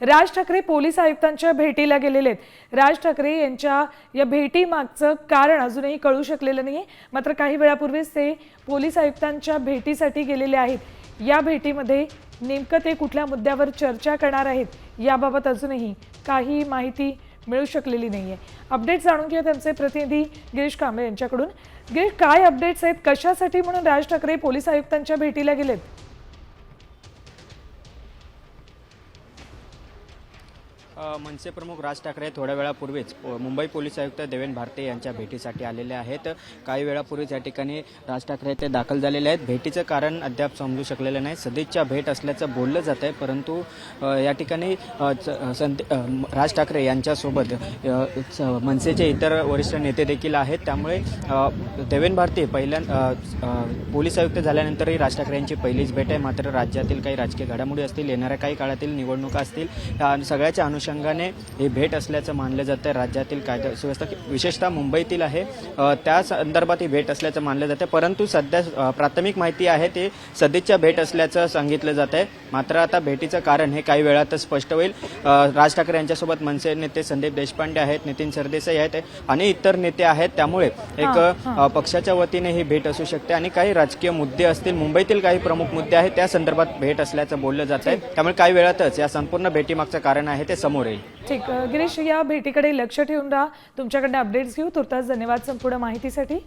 Raj Thackeray police आयुक्तांच्या भेटीला गेलेले आहेत. राज ठाकरे यांच्या या भेटीमागचं कारण अजूनही कळू शकलेलं नाही मात्र काही वेळापूर्वीच ते पोलीस आयुक्तांच्या भेटीसाठी गेलेले आहेत. या भेटीमध्ये नेमकं ते कुठल्या मुद्द्यावर चर्चा करणार आहेत याबाबत अजूनही काही माहिती मिळू शकलेली नाही आहे अपडेट जाणून घ्या त्यांचे प्रतिनिधी गिरीश कांबळे यांच्याकडून. गिरीश काय अपडेट्स आहेत? कशासाठी म्हणून राज ठाकरे पोलीस आयुक्तांच्या भेटीला गेलेत? मनसे प्रमुख राज ठाकरे थोड्या वेळापूर्वीच मुंबई पोलीस आयुक्त देवेंद्र भारते यांच्या भेटीसाठी आलेले आहेत. काही वेळापूर्वीच या ठिकाणी राज ठाकरे ते दाखल झालेले आहेत. भेटीचं कारण अद्याप समजू शकलेलं नाही. सदिच्छा भेट असल्याचं बोललं जात आहे परंतु या ठिकाणी संत राज ठाकरे यांच्यासोबत मनसेचे इतर वरिष्ठ नेते देखील आहेत. त्यामुळे देवेन देवेंद्र भारते पहिल्या पोलीस आयुक्त झाल्यानंतरही राज ठाकरे यांची पहिलीच भेट आहे. मात्र राज्यातील काही राजकीय घडामोडी असतील येणाऱ्या काही काळातील निवडणुका असतील सगळ्याच्या अनुषंगाने ही भेट असल्याचं मानलं जातं राज्यातील कायदा सुव्यवस्था विशेषतः मुंबईतील आहे. त्या संदर्भात ही भेट असल्याचं मानलं जातं परंतु सध्या प्राथमिक माहिती आहे ते सदिच्छा भेट असल्याचं सांगितलं जात आहे मात्र आता भेटीचं कारण हे काही वेळातच स्पष्ट होईल. राज ठाकरे यांच्यासोबत मनसे नेते संदीप देशपांडे आहेत नितीन सरदेसाई आहेत आणि इतर नेते आहेत. त्यामुळे एक पक्षाच्या वतीने ही भेट असू शकते आणि काही राजकीय मुद्दे असतील मुंबईतील काही प्रमुख मुद्दे आहेत त्या संदर्भात भेट असल्याचं बोललं जात आहे त्यामुळे काही वेळातच या संपूर्ण भेटीमागचं कारण आहे ते समोर येईल ठीक गिरीश या भेटीकडे लक्ष ठेवून राहा. तुमच्याकडनं अपडेट्स घेऊ. तुर्तास धन्यवाद संपूर्ण माहितीसाठी.